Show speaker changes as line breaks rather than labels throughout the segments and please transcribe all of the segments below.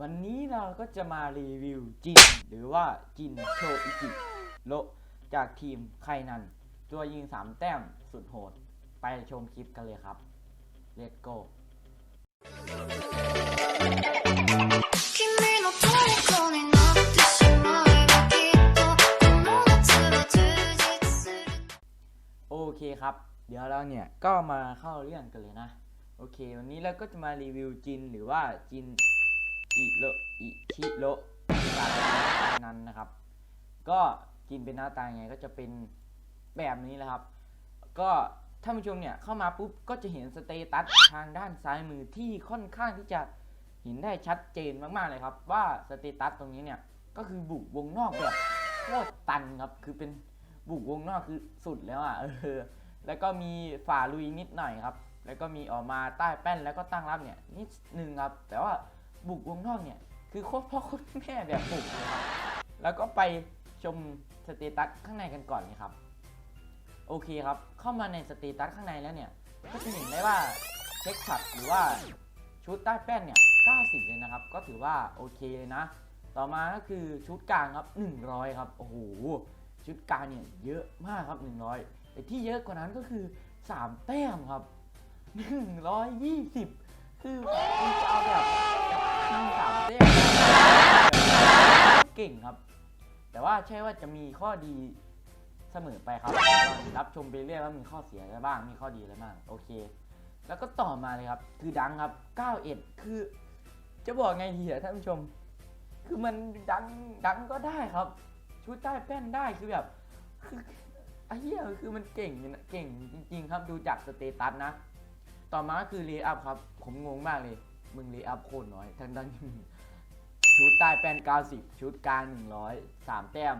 วันนี้เราก็จะมารีวิวจิน หรือว่าจินโชอิจิโลจากทีมไคนัน ตัวยิง 3 แต้มสุดโหด ไปชมคลิปกันเลยครับ Let's go โอเคครับ เดี๋ยวเราเนี่ยก็มาเข้าเรื่องกันเลยนะ โอเค วันนี้เราก็จะมารีวิวจินหรือว่าจิน อิโรอิชิโระจากนั้นนะครับ ก็จินเป็นหน้าตาไงก็จะเป็นแบบนี้แหละครับ ก็ท่านผู้ชมเนี่ยเข้ามาปุ๊บก็จะเห็นสเตตัสทางด้านซ้ายมือที่ค่อนข้างที่จะเห็นได้ชัดเจนมากๆเลยครับ ว่าสเตตัสตรงนี้เนี่ยก็คือบุกวงนอกแบบโคตรตันครับคือเป็นบุกวงนอกคือสุดแล้วอะเออแล้วก็มีฝ่าลุยนิดหน่อยครับ แล้วก็มีออกมาใต้แป้นแล้วก็ตั้งรับเนี่ยนิดหนึ่งครับ แต่ว่า บุกวงนอกเนี่ย คือโคตรพ่อโคตรแม่แบบบุกเลยครับแล้วก็ไปชมสเตตัสข้างในกันก่อนเลยครับ โอเคครับ เข้ามาในสเตตัสข้างในแล้วเนี่ย ก็จะเห็นได้ว่าเช็คช็อตหรือว่าชุดใต้แป้นเนี่ย 90 เลยนะครับ ก็ถือว่าโอเคเลยนะ ต่อมาก็คือชุดกลางครับ 100 ครับ โอ้โห ชุดกลางเนี่ยเยอะมากครับ 100 แต่ที่เยอะกว่านั้นก็คือ 3 แต้มครับ 120 คือคุณจะเอาแบบ ยิงสามแต้มเก่งครับ แต่ว่าใช่ว่าจะมีข้อดีเสมอไปครับ รับชมไปเรื่อยว่ามีข้อเสียอะไรบ้าง มีข้อดีอะไรบ้าง โอเค แล้วก็ต่อมาเลยครับ คือดังครับ 91 คือ จะบอกไงดีอะท่านผู้ชม คือมันดังดังก็ได้ครับ ชุดใต้แป้นได้คือแบบ คือไอ้เหี้ยคือมันเก่งเก่งจริง ๆ ครับ ดูจากสเตตัสนะ ต่อมาก็คือเลย์อัพครับ ผมงงมากเลย มึงเลย์อัพโคตรน้อยทั้งทั้งที่ชุดใต้แป้น90 ชุดกลาง100 3 แต้ม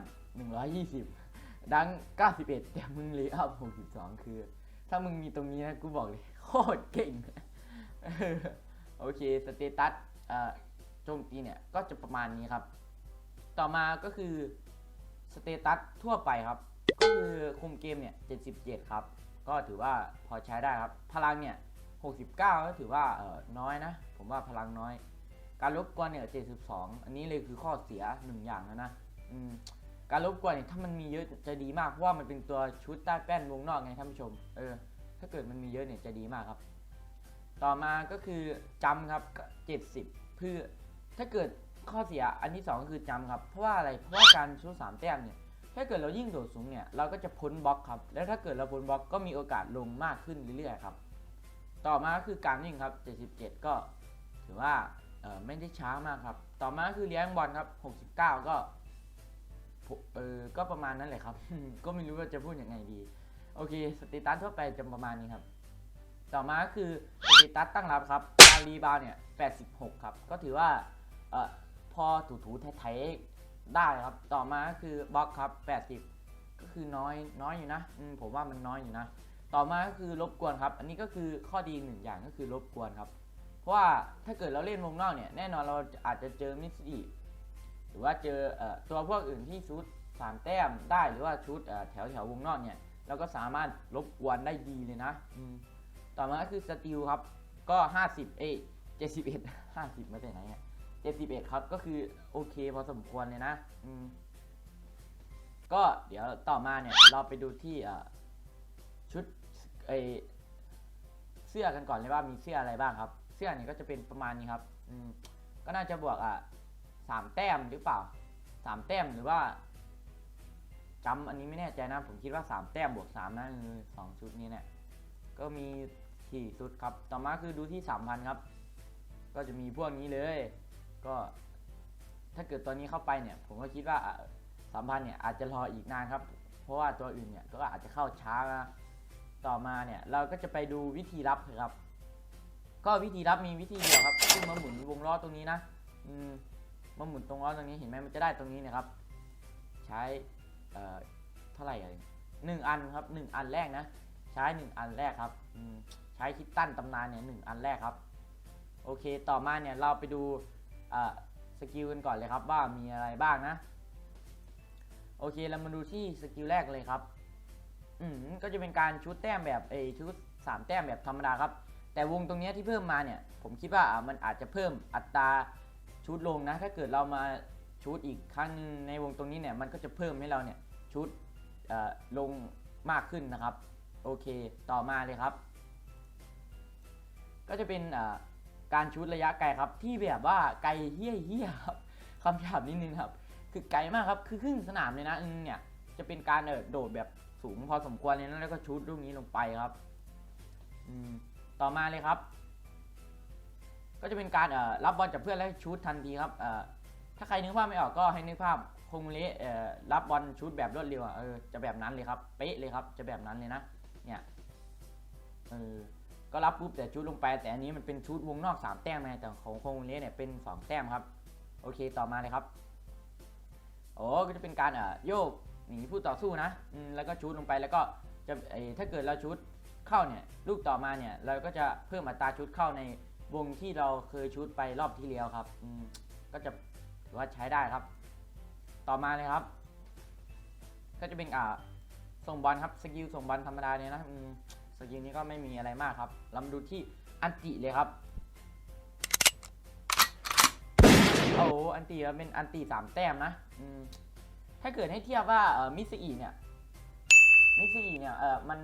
120 ดัง 91 แต่มึงเลย์อัพ62 คือ ถ้ามึงมีตรงนี้นะกูบอกเลย โคตรเก่ง โอเค สเตตัสเอ่อโจมตีเนี่ย ก็จะประมาณนี้ครับ ต่อมาก็คือ สเตตัสทั่วไปครับ ก็คือคุมเกมเนี่ย 77 ครับ ก็ถือว่าพอใช้ได้ครับ พลังเนี่ย 69 ก็ถือว่าเออน้อยนะ ผมว่าพลังน้อย การรบกวนเนี่ย 72 อันนี้เลยคือข้อเสียหนึ่งอย่างแล้วนะการรบกวนเนี่ยถ้ามันมีเยอะจะดีมากเพราะว่ามันเป็นตัวชุดใต้แป้นวงนอกไงท่านผู้ชม เออ ถ้าเกิดมันมีเยอะเนี่ยจะดีมากครับ ต่อมาก็คือจำครับก็70 เพื่อถ้าเกิดข้อเสียอันที่สองก็คือจำครับ เพราะว่าอะไร เพราะว่าการชุดสามแต้มเนี่ย ถ้าเกิดเรายิ่งโดดสูงเนี่ย เราก็จะพ้นบล็อกครับ แล้วถ้าเกิดเราพ้นบล็อกก็มีโอกาสลงมากขึ้นเรื่อยๆครับ ต่อมาก็คือการวิ่งครับ 77 ก็ถือว่าไม่ได้ช้ามากครับ ต่อมาคือเลี้ยงบอลครับ 69 ก็เออก็ประมาณนั้นแหละครับ ก็ไม่รู้ว่าจะพูดยังไงดี โอเคสเตตัสทั่วไปจะประมาณนี้ครับ ต่อมาก็คือสเตตัสตั้งรับครับการรีบาวด์เนี่ย 86 ครับ ก็ถือว่าเออพอถูๆไทยๆได้ครับ ต่อมาคือบล็อกครับ 80 ก็คือน้อยน้อยอยู่นะ ผมว่ามันน้อยอยู่นะ ต่อมาก็คือรบกวนครับ อันนี้ก็คือข้อดีหนึ่งอย่างก็คือรบกวนครับ เพราะว่าถ้าเกิดเราเล่นวงนอกเนี่ยแน่นอนเราอาจจะเจอมิสซิหรือว่าเจอเอ่อตัวพวกอื่นที่ชุดสามแต้มได้หรือว่าชุดเอ่อแถวแถววงนอกเนี่ยเราก็สามารถรบกวนได้ดีเลยนะอืมต่อมาก็คือสติลครับก็ 50 เอ้ย71 50มาจากไหนอะ71 ครับก็คือโอเคพอสมควรเลยนะอืมก็เดี๋ยวต่อมาเนี่ยเราไปดูที่เอ่อชุด ไอเสื้อกันก่อนเลยว่ามีเสื้ออะไรบ้างครับ เสื้อเนี่ยก็จะเป็นประมาณนี้ครับอืมก็น่าจะบวกอะสามแต้มหรือเปล่าสามแต้มหรือว่าจำอันนี้ไม่แน่ใจนะผมคิดว่า 3 แต้มบวก3นะคือสองชุดนี้เนี่ยก็มีสี่ชุดครับ ต่อมาคือดูที่ 3,000 ครับ ก็จะมีพวกนี้เลย ก็ถ้าเกิดตัวนี้เข้าไปเนี่ย ผมก็คิดว่าสามพันเนี่ยอาจจะรออีกนานครับ เพราะว่าตัวอื่นเนี่ยก็อาจจะเข้าช้านะ ต่อมาเนี่ยเราก็จะไปดูวิธีรับครับ ก็วิธีรับมีวิธีเดียวครับคือมาหมุนวงล้อตรงนี้นะอืมมาหมุนตรงล้อตรงนี้เห็นไหมมันจะได้ตรงนี้นะครับ ใช้เอ่อเท่าไหร่อะหนึ่งอันครับหนึ่งอันแรกนะ ใช้หนึ่งอันแรกครับอืมใช้คิดตั้นตำนานเนี่ยหนึ่งอันแรกครับ โอเคต่อมาเนี่ยเราไปดูเอ่อสกิลกันก่อนเลยครับว่ามีอะไรบ้างนะ โอเคเรามาดูที่สกิลแรกเลยครับ อืมก็จะเป็นการชุดแต้มแบบเอชุดสามแต้มแบบธรรมดาครับ แต่วงตรงนี้ที่เพิ่มมาเนี่ย ผมคิดว่ามันอาจจะเพิ่มอัตราชูดลงนะ ถ้าเกิดเรามาชูดอีกครั้งนึงในวงตรงนี้เนี่ยมันก็จะเพิ่มให้เราเนี่ยชูดลงมากขึ้นนะครับ โอเคต่อมาเลยครับ ก็จะเป็นการชูดระยะไกลครับ ที่แบบว่าไกลเฮี้ยเฮี้ยๆครับคำหยาบนิดนึงครับ คือไกลมากครับคือครึ่งสนามเลยนะเนี่ยจะเป็นการโดดแบบ สูงพอสมควรเลยนะแล้วก็ชูดลูกนี้ลงไปครับอืมต่อมาเลยครับ ก็จะเป็นการรับบอลจากเพื่อนแล้วชูดทันทีครับถ้าใครนึกภาพไม่ออกก็ให้นึกภาพคงเละรับบอลชูดแบบรวดเร็วอะเออจะแบบนั้นเลยครับเป๊ะเลยครับ จะแบบนั้นเลยนะเนี่ยเออก็รับปุ๊บแต่ชูดลงไป แต่อันนี้มันเป็นชูดวงนอกสามแต้มไงแต่ของคงเละเนี่ยเป็นสองแต้มครับ โอเคต่อมาเลยครับโอ้ก็จะเป็นการโยก หนีผู้ต่อสู้นะแล้วก็ชูดลงไปแล้วก็จะไอ้ถ้าเกิดเราชูดเข้าเนี่ยลูกต่อมาเนี่ยเราก็จะเพิ่มอัตราชูดเข้าในวงที่เราเคยชูดไปรอบที่แล้วครับก็จะถือว่าใช้ได้ครับ ต่อมาเลยครับ ก็จะเป็นอ่าส่งบอลครับสกิลส่งบอลธรรมดาเนี่ยนะสกิลนี้ก็ไม่มีอะไรมากครับเรามาดูที่อันติเลยครับโอ้โหอันตีเป็นอันตีสามแต้มนะอื ถ้าเกิดให้เทียบว่ามิสอีเนี่ยมิสอีเนี่ยเออมัน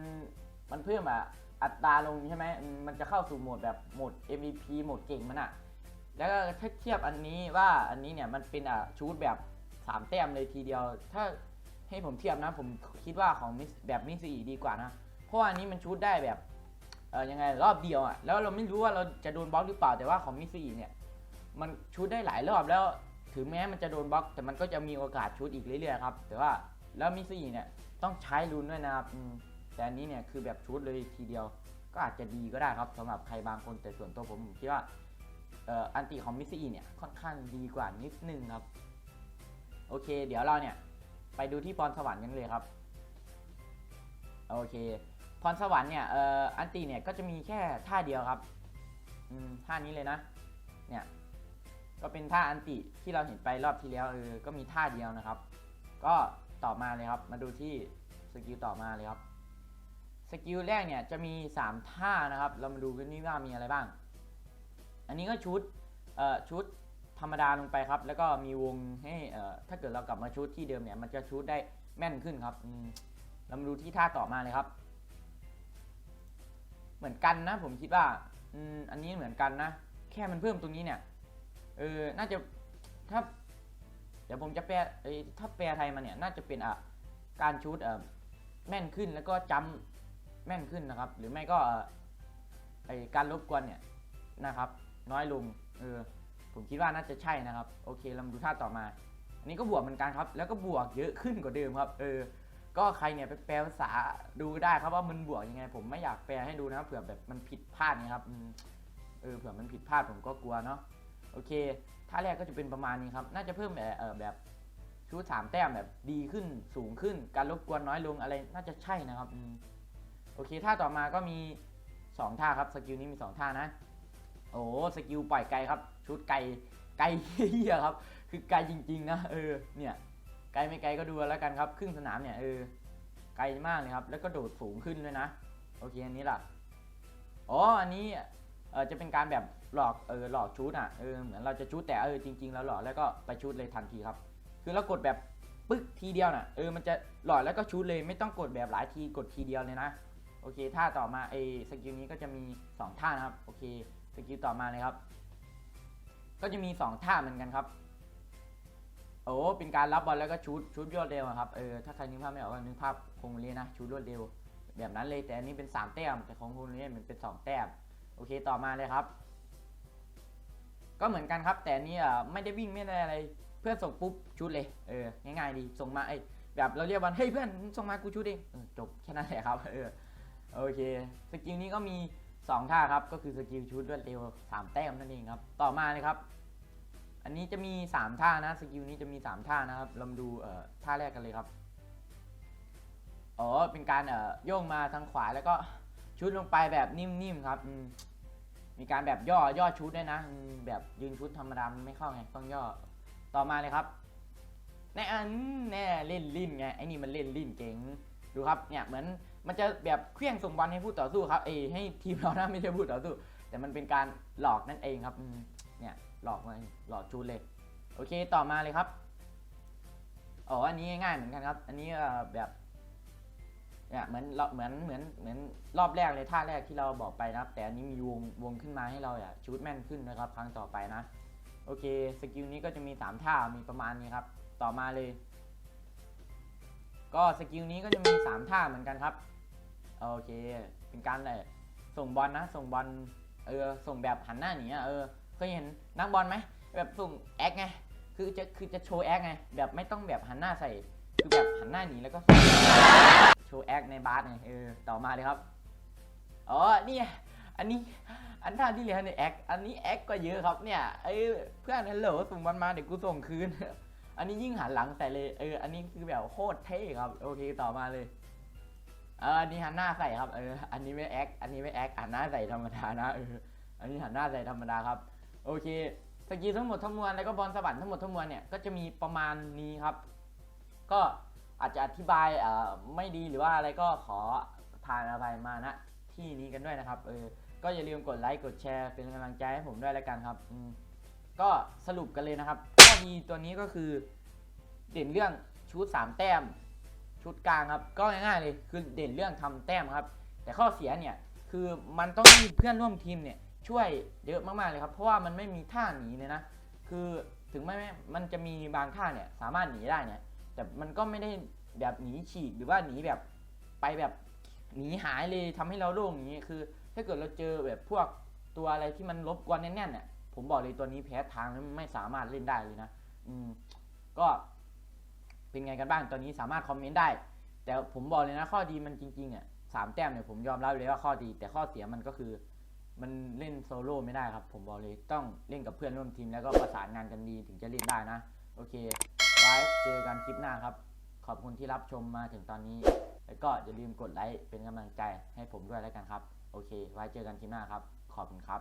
มันเพิ่มอะอัตราลงใช่ไหมมันจะเข้าสู่โหมดแบบโหมด MVP โหมดเก่งมันอะแล้วก็ถ้าเทียบอันนี้ว่าอันนี้เนี่ยมันเป็นอะชูดแบบสามแต้มเลยทีเดียว ถ้าให้ผมเทียบนะผมคิดว่าของมิสแบบมิสอีดีกว่านะ เพราะอันนี้มันชูดได้แบบเออยังไงรอบเดียวอะแล้วเราไม่รู้ว่าเราจะโดนบล็อกหรือเปล่าแต่ว่าของมิสอีเนี่ยมันชูดได้หลายรอบแล้ว ถึงแม้มันจะโดนบล็อก แต่มันก็จะมีโอกาสชูดอีกเรื่อยๆครับ แต่ว่าแล้วมิซี่เนี่ยต้องใช้ลุ้นด้วยนะครับแต่อันนี้เนี่ยคือแบบชูดเลยทีเดียว ก็อาจจะดีก็ได้ครับสำหรับใครบางคนแต่ส่วนตัวผมคิดว่าอันติของมิซี่เนี่ยค่อนข้างดีกว่านิดนึงครับ โอเค เดี๋ยวเราเนี่ยไปดูที่พรสวรรค์กันเลยครับ โอเคพรสวรรค์เนี่ยอันติเนี่ยก็จะมีแค่ท่าเดียวครับท่านี้เลยนะ เนี่ย ก็เป็นท่าอันติที่เราเห็นไปรอบที่แล้วเออก็มีท่าเดียวนะครับ ก็ต่อมาเลยครับมาดูที่สกิลต่อมาเลยครับสกิลแรกเนี่ยจะมี 3 ท่านะครับ เรามาดูกันนี่ว่ามีอะไรบ้าง อันนี้ก็ชุดเอ่อชุดธรรมดาลงไปครับ แล้วก็มีวงให้เอ่อถ้าเกิดเรากลับมาชุดที่เดิมเนี่ยมันจะชุดได้แม่นขึ้นครับเรามาดูที่ท่าต่อมาเลยครับ เหมือนกันนะผมคิดว่าอืมอันนี้เหมือนกันนะ แค่มันเพิ่มตรงนี้เนี่ย เออ น่าจะถ้าเดี๋ยวผมจะแปลเอ้ยถ้าแปลไทยมาเนี่ย น่าจะเป็นอะการชูดเอ่อแม่นขึ้นแล้วก็จำแม่นขึ้นนะครับ หรือไม่ก็อ่อไอการรบกวนเนี่ยนะครับ น้อยลงเออผมคิดว่าน่าจะใช่นะครับ โอเคเรามาดูท่าต่อมา อันนี้ก็บวกเหมือนกันครับ แล้วก็บวกเยอะขึ้นกว่าเดิมครับเออก็ใครเนี่ยไปแปลภาษาดูได้ครับว่ามันบวกยังไง ผมไม่อยากแปลให้ดูนะครับเผื่อแบบมันผิดพลาดนี่ยครับเออเผื่อมันผิดพลาดผมก็กลัวเนาะ โอเค ท่าแรกก็จะเป็นประมาณนี้ครับ น่าจะเพิ่มแบบชูดสามแต้มแบบดีขึ้นสูงขึ้น การรบกวนน้อยลงอะไรน่าจะใช่นะครับอืมโอเคท่าต่อมาก็มี 2 ท่าครับสกิลนี้มี 2 ท่านะ โอ้สกิลปล่อยไกลครับ ชุดไกลไกลเฮียครับ คือไกลจริง ๆ นะเออเนี่ยไกลไม่ไกลก็ดูแล้วกันครับครึ่งสนามเนี่ยเออไกลมากเลยครับ แล้วก็โดดสูงขึ้นด้วยนะ โอเคอันนี้ล่ะอ๋ออันนี้เออจะเป็นการแบบ หลอกเออหลอกชูดอะเออเหมือนเราจะชูดแต่เออจริงๆแล้วหลอกแล้วก็ไปชูดเลยทันทีครับ คือเรากดแบบปึ๊กทีเดียวน่ะเออมันจะหลอกแล้วก็ชูดเลยไม่ต้องกดแบบหลายทีกดทีเดียวเลยนะโอเคท่าต่อมาไอสกิลนี้ก็จะมี 2 ท่านะครับโอเคสกิลต่อมาเลยครับ ก็จะมี 2 ท่าเหมือนกันครับโอ้เป็นการรับบอลแล้วก็ชูดชูดรวดเร็วอะครับเออถ้าใครนึกภาพไม่ออกก็นึกภาพคงเรียนนะชูดรวดเร็ว แบบนั้นเลยแต่อันนี้เป็น 3 แต้มแต่ของคงเรียนมันเป็น 2 แต้มโอเคต่อมาเลยครับ ก็เหมือนกันครับ แต่นนี้อะไม่ได้วิ่งไม่ได้อะไร เพื่อนส่งปุ๊บชุดเลย เออ ง่ายๆดี ส่งมาไอ้แบบเราเรียกว่าเฮ้ยเพื่อนส่งมากูชุดเองเออจบแค่นั้นแหละครับ เออ โอเค สกิลนี้ก็มี 2 ท่าครับ ก็คือสกิลชุดรวดเร็ว 3 แต้มนั่นเองครับ ต่อมาเลยครับ อันนี้จะมี 3 ท่านะ สกิลนี้จะมี 3 ท่านะครับเราดู เอ่อ ท่าแรกกันเลยครับ อ๋อ เป็นการ เอ่อ โยกมาทางขวาแล้วก็ชุดลงไปแบบนิ่มๆครับอื มีการแบบย่อย่อชุดด้วยนะ แบบยืนชุดธรรมดามันไม่เข้าไงต้องย่อต่อมาเลยครับแน่อันแน่เล่นลิ้นไงไอ้นี่มันเล่นลิ้นเก่งดูครับเนี่ยเหมือนมันจะแบบเคลื่องส่งบอลให้ผู้ต่อสู้ครับเอให้ทีมเรานะไม่ใช่ผู้ต่อสู้ แต่มันเป็นการหลอกนั่นเองครับเนี่ยหลอกมาหลอกจูดเลยโอเคต่อมาเลยครับอ๋ออันนี้ง่ายเหมือนกันครับ อันนี้แบบ เนี่ยเหมือนเราเหมือนเหมือนเหมือนรอบแรกเลยท่าแรกที่เราบอกไปนะครับ แต่อันนี้มีวงวงขึ้นมาให้เราอะชูดแม่นขึ้นนะครับ ครั้งต่อไปนะ โอเคสกิลนี้ก็จะมีสามท่ามีประมาณนี้ครับ ต่อมาเลย ก็สกิลนี้ก็จะมีสามท่าเหมือนกันครับโอเคเป็นการเลยส่งบอลนะ ส่งบอลเออส่งแบบหันหน้าหนีอะเออเคยเห็นนักบอลไหมแบบส่งแอคไงคือจะคือจะโชว์แอคไงแบบไม่ต้องแบบหันหน้าใส่คือแบบหันหน้าหนีแล้วก็ ชว์แอคในบาสไงเออต่อมาเลยครับอ๋อนี่อันนี้อันท่าที่เรียนในแอคอันนี้แอคก็เยอะครับเนี่ยเอ้ยเพื่อนฮัลโหลส่งบอลมาเดี๋ยวกูส่งคืน อันนี้ยิ่งหันหลังใส่เลยเอออันนี้คือแบบโคตรเท่ครับโอเคต่อมาเลยเอออันนี้หันหน้าใส่ครับเอออันนี้ไม่แอคอันนี้ไม่แอคหันหน้าใส่ธรรมดานะเอออันนี้หันหน้าใส่ธรรมดาครับ โอเคสกิลทั้งหมดทั้งมวลแล้วก็บอลสะบัดทั้งหมดทั้งมวลเนี่ยก็จะมีประมาณนี้ครับ ก็ อาจจะอธิบายไม่ดีหรือว่าอะไรก็ขอทานอภัยมาณที่นี้กันด้วยนะครับเออก็อย่าลืมกดไลค์กดแชร์เป็นกำลังใจให้ผมด้วยแล้วกันครับก็สรุปกันเลยนะครับข้อดีตัวนี้ก็คือเด่นเรื่องชุดสามแต้ม ชุดกลางครับ ก็ง่ายๆเลยคือเด่นเรื่องทำแต้มครับ แต่ข้อเสียเนี่ยคือมันต้องมีเพื่อนร่วมทีมเนี่ยช่วยเยอะมากๆเลยครับ เพราะว่ามันไม่มีท่าหนีเลยนะ คือถึงไม่ไม่มันจะมีบางท่าเนี่ยสามารถหนีได้เนี่ย แต่มันก็ไม่ได้แบบหนีฉีกหรือว่าหนีแบบไปแบบหนีหายเลยทำให้เราโล่งอย่างนี้คือ ถ้าเกิดเราเจอแบบพวกตัวอะไรที่มันรบกวนแน่นๆเนี่ยผมบอกเลยตัวนี้แพ้ทางแล้วไม่สามารถเล่นได้เลยนะ อืม ก็เป็นไงกันบ้างตอนนี้สามารถคอมเมนต์ได้ แต่ผมบอกเลยนะข้อดีมันจริงๆอะสามแต้มเนี่ยผมยอมรับเลยว่าข้อดี แต่ข้อเสียมันก็คือ มันเล่นโซโล่ไม่ได้ครับ ผมบอกเลยต้องเล่นกับเพื่อนร่วมทีมแล้วก็ประสานงานกันดีถึงจะเล่นได้นะ โอเค ไว้เจอกันคลิปหน้าครับ ขอบคุณที่รับชมมาถึงตอนนี้ แล้วก็อย่าลืมกดไลค์เป็นกำลังใจให้ผมด้วยแล้วกันครับ โอเค ไว้เจอกันคลิปหน้าครับ ขอบคุณครับ